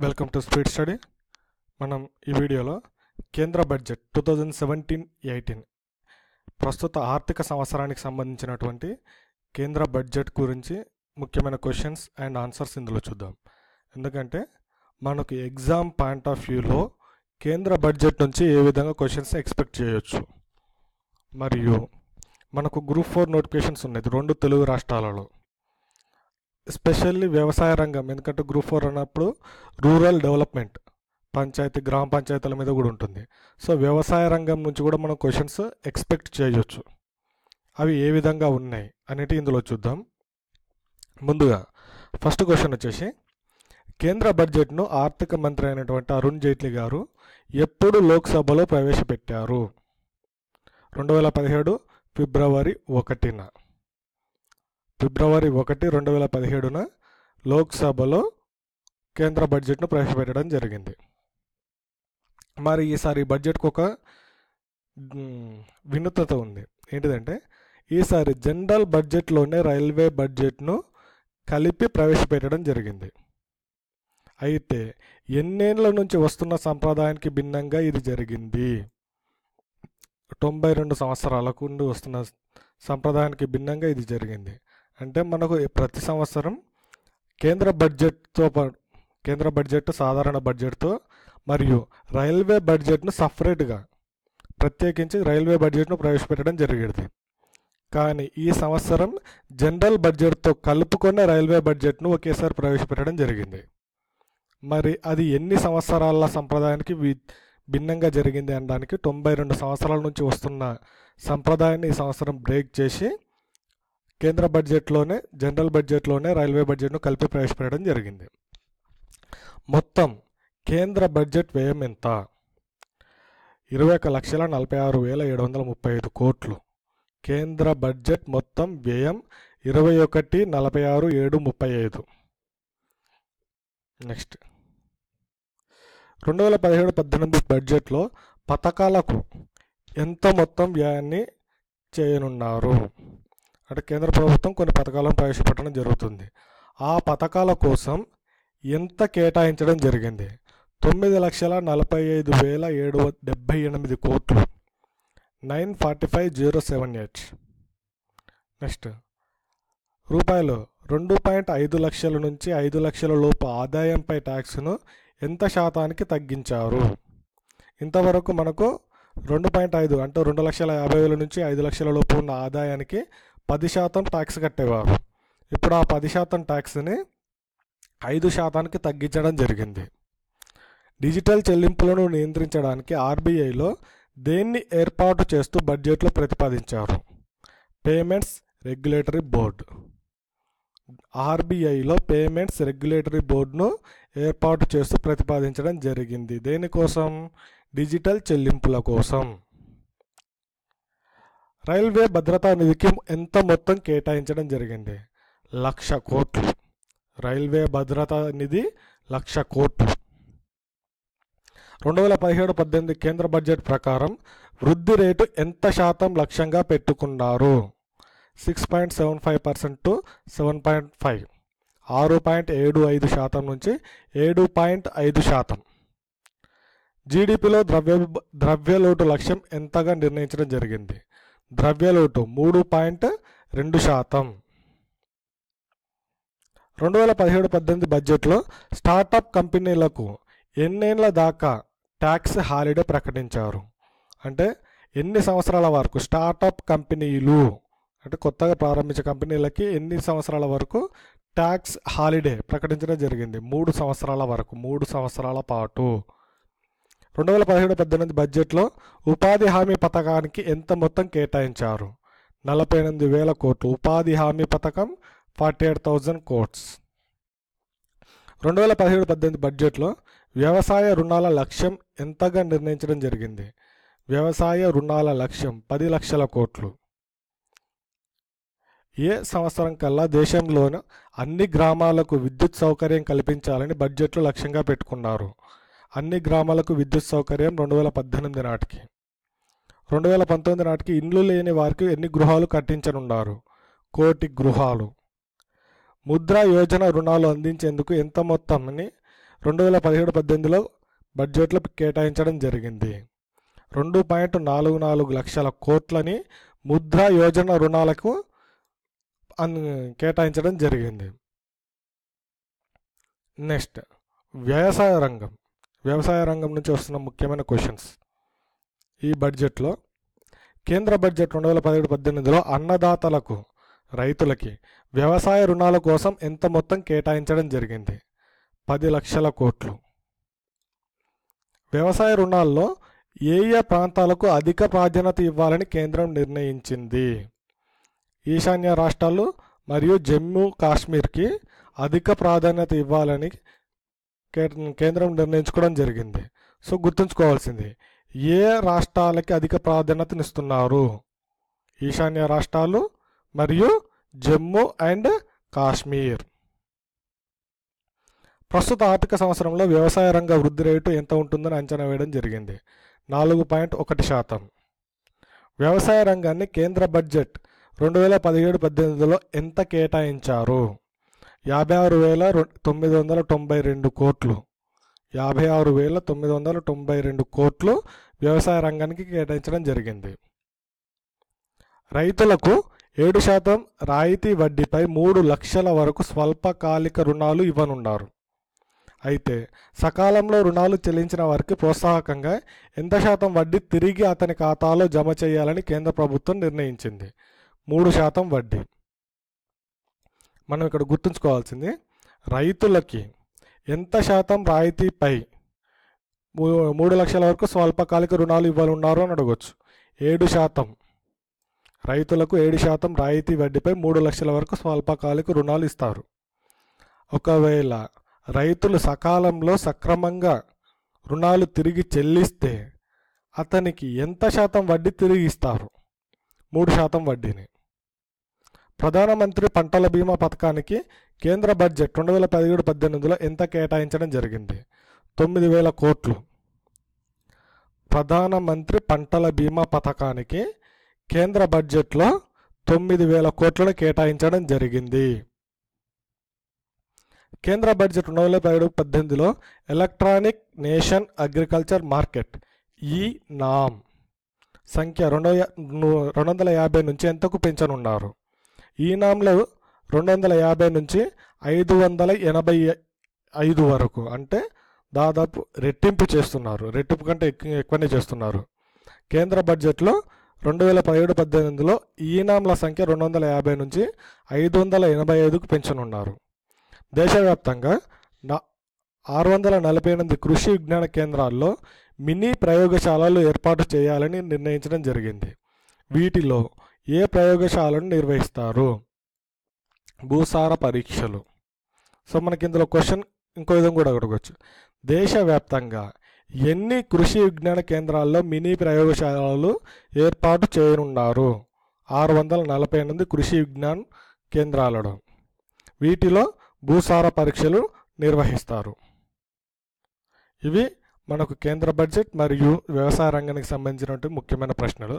Welcome to speed study మనం ఈ వీడియోలో కేంద్ర budget two thousand seventeen eighteen ప్రస్తుత ఆర్థిక సంవత్సరానికి సంబంధించినటువంటి కేంద్ర బడ్జెట్ గురించి ముఖ్యమైన క్వశ్చన్స్ అండ్ ఆన్సర్స్ ఇందులో చూద్దాం. ఎందుకంటే మనకు ఎగ్జామ్ పాయింట్ ఆఫ్ వ్యూలో కేంద్ర బడ్జెట్ నుంచి ఏ విధంగా క్వశ్చన్స్ ఎక్స్పెక్ట్ చేయొచ్చు. మరియు మనకు గ్రూప్ ఫోర్ నోటిఫికేషన్స్ ఉన్నాయి. రెండు తెలుగు రాష్ట్రాలలో. ఎస్పెషల్లీ వ్యవసాయ రంగం ఎందుకంటే గ్రూప్ ఫోర్ అన్నప్పుడు రూరల్ డెవలప్మెంట్ పంచాయతీ గ్రామ పంచాయతీల మీద కూడా ఉంటుంది. సో వ్యవసాయ రంగం నుంచి కూడా మనం క్వశ్చన్స్ ఎక్స్పెక్ట్ చేయవచ్చు అవి ఏ విధంగా ఉన్నాయి అనేటి ఇందులో చూద్దాం. ముందుగా ఫస్ట్ క్వశ్చన్ వచ్చేసి కేంద్ర బడ్జెట్ను ఆర్థిక మంత్రి అయినటువంటి అరుణ్ జైట్లీ గారు ఎప్పుడు లోక్సభలో ప్రవేశపెట్టారు? రెండు వేల పదిహేడు ఫిబ్రవరి ఒకటిన. ఫిబ్రవరి ఒకటి రెండు వేల పదిహేడున లోక్సభలో కేంద్ర బడ్జెట్ను ప్రవేశపెట్టడం జరిగింది. మరి ఈసారి బడ్జెట్కు ఒక మ్, వినూత్నత ఉంది. ఏంటిదంటే ఈసారి జనరల్ బడ్జెట్లోనే రైల్వే బడ్జెట్ను కలిపి ప్రవేశపెట్టడం జరిగింది. అయితే ఎన్నేళ్ళ నుంచి వస్తున్న సంప్రదాయానికి భిన్నంగా ఇది జరిగింది. తొంభై రెండు సంవత్సరాలకు నుండి వస్తున్న సంప్రదాయానికి భిన్నంగా ఇది జరిగింది. అంటే మనకు ప్రతి సంవత్సరం కేంద్ర బడ్జెట్తో కేంద్ర బడ్జెట్ సాధారణ బడ్జెట్తో మరియు రైల్వే బడ్జెట్ను సపరేట్గా ప్రత్యేకించి రైల్వే బడ్జెట్ను ప్రవేశపెట్టడం జరిగేది. కానీ ఈ సంవత్సరం జనరల్ బడ్జెట్తో కలుపుకున్న రైల్వే బడ్జెట్ను ఒకేసారి ప్రవేశపెట్టడం జరిగింది. మరి అది ఎన్ని సంవత్సరాల సంప్రదాయానికి వి- భిన్నంగా జరిగింది అనడానికి తొంభై రెండు సంవత్సరాల నుంచి వస్తున్న సంప్రదాయాన్ని ఈ సంవత్సరం బ్రేక్ చేసి కేంద్ర బడ్జెట్లోనే జనరల్ బడ్జెట్లోనే రైల్వే బడ్జెట్ను కలిపి ప్రవేశపెట్టడం జరిగింది. మొత్తం కేంద్ర బడ్జెట్ వ్యయం ఎంత? ఇరవై ఒక లక్షల నలభై ఆరు వేల ఏడు వందల ముప్పై ఐదు కోట్లు. కేంద్ర బడ్జెట్ మొత్తం వ్యయం ఇరవై ఒకటి నలభై ఆరు ఏడు ముప్పై ఐదు. నెక్స్ట్. రెండు వేల పదిహేడు పద్దెనిమిది బడ్జెట్లో పథకాలకు ఎంత మొత్తం వ్యయాన్ని చేయనున్నారు? అంటే కేంద్ర ప్రభుత్వం కొన్ని పథకాలను ప్రవేశపెట్టడం జరుగుతుంది. ఆ పథకాల కోసం ఎంత కేటాయించడం జరిగింది? తొమ్మిది లక్షల నలభై ఐదు వేల ఏడు డెబ్బై ఎనిమిది కోట్లు. Nine forty five zero seven eight. Next. రూపాయలు రెండు పాయింట్ ఐదు లక్షల నుంచి ఐదు లక్షల లోపు ఆదాయంపై ట్యాక్స్ను ఎంత శాతానికి తగ్గించారు? ఇంతవరకు మనకు రెండు పాయింట్ ఐదు అంటే రెండు లక్షల యాభై వేల నుంచి ఐదు లక్షల లోపు ఉన్న ఆదాయానికి పది శాతం ట్యాక్స్ కట్టేవారు. ఇప్పుడు ఆ పది శాతం ట్యాక్స్ని ఐదు శాతానికి తగ్గించడం జరిగింది. డిజిటల్ చెల్లింపులను నియంత్రించడానికి ఆర్బీఐలో దేన్ని ఏర్పాటు చేస్తూ బడ్జెట్లో ప్రతిపాదించారు? Payments regulatory board. ఆర్బీఐలో payments regulatory బోర్డును ఏర్పాటు చేస్తూ ప్రతిపాదించడం జరిగింది. దేనికోసం? డిజిటల్ చెల్లింపుల కోసం. రైల్వే భద్రతా నిధికి ఎంత మొత్తం కేటాయించడం జరిగింది? లక్ష కోట్లు. రైల్వే భద్రతా నిధి లక్ష కోట్లు. రెండు వేల పదిహేడు పద్దెనిమిది కేంద్ర బడ్జెట్ ప్రకారం వృద్ధి రేటు ఎంత శాతం లక్ష్యంగా పెట్టుకున్నారు? Six point seven five percent to seven point five. ఆరు పాయింట్ ఏడు ఐదు శాతం నుంచి ఏడు పాయింట్ ఐదు శాతం. జీడిపిలో ద్రవ్య ద్రవ్యలోటు లక్ష్యం ఎంతగా నిర్ణయించడం జరిగింది? ద్రవ్యలోటు మూడు పాయింట్ రెండు శాతం. రెండు వేల పదిహేడు పద్దెనిమిది బడ్జెట్లో స్టార్టప్ కంపెనీలకు ఎన్నేళ్ళ దాకా ట్యాక్స్ హాలిడే ప్రకటించారు. అంటే ఎన్ని సంవత్సరాల వరకు స్టార్టప్ కంపెనీలు అంటే కొత్తగా ప్రారంభించే కంపెనీలకి ఎన్ని సంవత్సరాల వరకు ట్యాక్స్ హాలిడే ప్రకటించడం జరిగింది? మూడు సంవత్సరాల వరకు మూడు సంవత్సరాల పాటు. రెండు వేల పదిహేడు పద్దెనిమిది బడ్జెట్లో ఉపాధి హామీ పథకానికి ఎంత మొత్తం కేటాయించారు? నలభై ఎనిమిది వేల కోట్లు ఉపాధి హామీ పథకం ఫార్టీ ఎయిట్ థౌజండ్ కోట్స్. రెండు వేల పదిహేడు పద్దెనిమిది బడ్జెట్లో వ్యవసాయ రుణాల లక్ష్యం ఎంతగా నిర్ణయించడం జరిగింది? వ్యవసాయ రుణాల లక్ష్యం పది లక్షల కోట్లు. ఏ సంవత్సరం కల్లా దేశంలోని అన్ని గ్రామాలకు విద్యుత్ సౌకర్యం కల్పించాలని బడ్జెట్లో లక్ష్యంగా పెట్టుకున్నారు? అన్ని గ్రామాలకు విద్యుత్ సౌకర్యం రెండు వేల పద్దెనిమిది నాటికి. రెండు వేల పంతొమ్మిది నాటికి ఇండ్లు లేని వారికి ఎన్ని గృహాలు కట్టించనున్నారు? కోటి గృహాలు. ముద్రా యోజన రుణాలు అందించేందుకు ఎంత మొత్తాన్ని రెండు వేల పదిహేడు పద్దెనిమిదిలో బడ్జెట్లో కేటాయించడం జరిగింది. రెండు పాయింట్ నాలుగు నాలుగు లక్షల కోట్లని ముద్రా యోజన రుణాలకు అన్ కేటాయించడం జరిగింది. నెక్స్ట్ వ్యవసాయ రంగం. వ్యవసాయ రంగం నుంచి వస్తున్న ముఖ్యమైన క్వశ్చన్స్ ఈ బడ్జెట్లో కేంద్ర బడ్జెట్ రెండు వేల పదిహేడు పద్దెనిమిదిలో అన్నదాతలకు రైతులకి వ్యవసాయ రుణాల కోసం ఎంత మొత్తం కేటాయించడం జరిగింది? పది లక్షల కోట్లు. వ్యవసాయ రుణాల్లో ఏ ఏ ప్రాంతాలకు అధిక ప్రాధాన్యత ఇవ్వాలని కేంద్రం నిర్ణయించింది? ఈశాన్య రాష్ట్రాలు మరియు జమ్మూ కాశ్మీర్కి అధిక ప్రాధాన్యత ఇవ్వాలని కేంద్రం నిర్ణయించుకోవడం జరిగింది. సో గుర్తుంచుకోవాల్సింది ఏ రాష్ట్రాలకి అధిక ప్రాధాన్యతనిస్తున్నారు? ఈశాన్య రాష్ట్రాలు మరియు జమ్మూ అండ్ కాశ్మీర్. ప్రస్తుత ఆర్థిక సంవత్సరంలో వ్యవసాయ రంగ వృద్ధి రేటు ఎంత ఉంటుందని అంచనా వేయడం జరిగింది. నాలుగు పాయింట్ ఒకటి శాతం. వ్యవసాయ రంగాన్ని కేంద్ర బడ్జెట్ రెండు వేల పదిహేడు పద్దెనిమిదిలో ఎంత కేటాయించారు? యాభై ఆరు వేల తొమ్మిది వందల తొంభై రెండు కోట్లు. యాభై ఆరు వేల తొమ్మిది వందల తొంభై రెండు కోట్లు వ్యవసాయ రంగానికి కేటాయించడం జరిగింది. రైతులకు ఏడు శాతం రాయితీ వడ్డీపై మూడు లక్షల వరకు స్వల్పకాలిక రుణాలు ఇవ్వనున్నారు. అయితే సకాలంలో రుణాలు చెల్లించిన వారికి ప్రోత్సాహకంగా ఎంత శాతం వడ్డీ తిరిగి అతని ఖాతాలో జమ చేయాలని కేంద్ర ప్రభుత్వం నిర్ణయించింది. మూడు శాతం వడ్డీ. మనం ఇక్కడ గుర్తుంచుకోవాల్సింది రైతులకి ఎంత శాతం రాయితీపై మూ- మూడు లక్షల వరకు స్వల్పకాలిక రుణాలు ఇవ్వాలన్నారు అని అడగవచ్చు ఏడు శాతం. రైతులకు ఏడు శాతం రాయితీ వడ్డీపై మూడు లక్షల వరకు స్వల్పకాలిక రుణాలు ఇస్తారు. ఒకవేళ రైతులు సకాలంలో సక్రమంగా రుణాలు తిరిగి చెల్లిస్తే అతనికి ఎంత శాతం వడ్డీ తిరిగి ఇస్తారు? మూడు శాతం వడ్డీని. ప్రధానమంత్రి పంటల బీమా పథకానికి కేంద్ర బడ్జెట్ రెండు వేల పదిహేడు పద్దెనిమిదిలో ఎంత కేటాయించడం జరిగింది? తొమ్మిది వేల కోట్లు. ప్రధానమంత్రి పంటల బీమా పథకానికి కేంద్ర బడ్జెట్లో తొమ్మిది వేల కోట్లను కేటాయించడం జరిగింది. కేంద్ర బడ్జెట్ రెండు వేల పదిహేడు పద్దెనిమిదిలో ఎలక్ట్రానిక్ నేషన్ అగ్రికల్చర్ మార్కెట్ ఈ నామ్ సంఖ్య రెండు రెండు వందల యాభై నుంచి ఎంతకు పెంచనున్నారు? ఈనాంలో రెండు వందల యాభై నుంచి ఐదు వందల ఎనభై ఐదు వరకు అంటే దాదాపు రెట్టింపు చేస్తున్నారు. రెట్టింపు కంటే ఎక్కువ ఎక్కువనే చేస్తున్నారు. కేంద్ర బడ్జెట్లో రెండు వేల పదిహేడు పద్దెనిమిదిలో ఈనాంల సంఖ్య రెండు వందల యాభై నుంచి ఐదు వందల ఎనభై ఐదుకు పెంచనున్నారు. దేశవ్యాప్తంగా నా ఆరు వందల నలభై ఎనిమిది కృషి విజ్ఞాన కేంద్రాల్లో మినీ ప్రయోగశాలలు ఏర్పాటు చేయాలని నిర్ణయించడం జరిగింది. వీటిలో ఏ ప్రయోగశాలను నిర్వహిస్తారు? భూసార పరీక్షలు. సో మనకి ఇందులో క్వశ్చన్ ఇంకో విధంగా కూడా అడగవచ్చు దేశవ్యాప్తంగా ఎన్ని కృషి విజ్ఞాన కేంద్రాల్లో మినీ ప్రయోగశాలలు ఏర్పాటు చేయనున్నారు? ఆరు వందల నలభై ఎనిమిది కృషి విజ్ఞాన్ కేంద్రాలలో. వీటిలో భూసార పరీక్షలు నిర్వహిస్తారు. ఇవి మనకు కేంద్ర బడ్జెట్ మరియు వ్యవసాయ రంగానికి సంబంధించినటువంటి ముఖ్యమైన ప్రశ్నలు.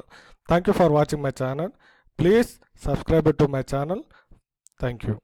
Thank you for watching my channel please subscribe to my channel thank you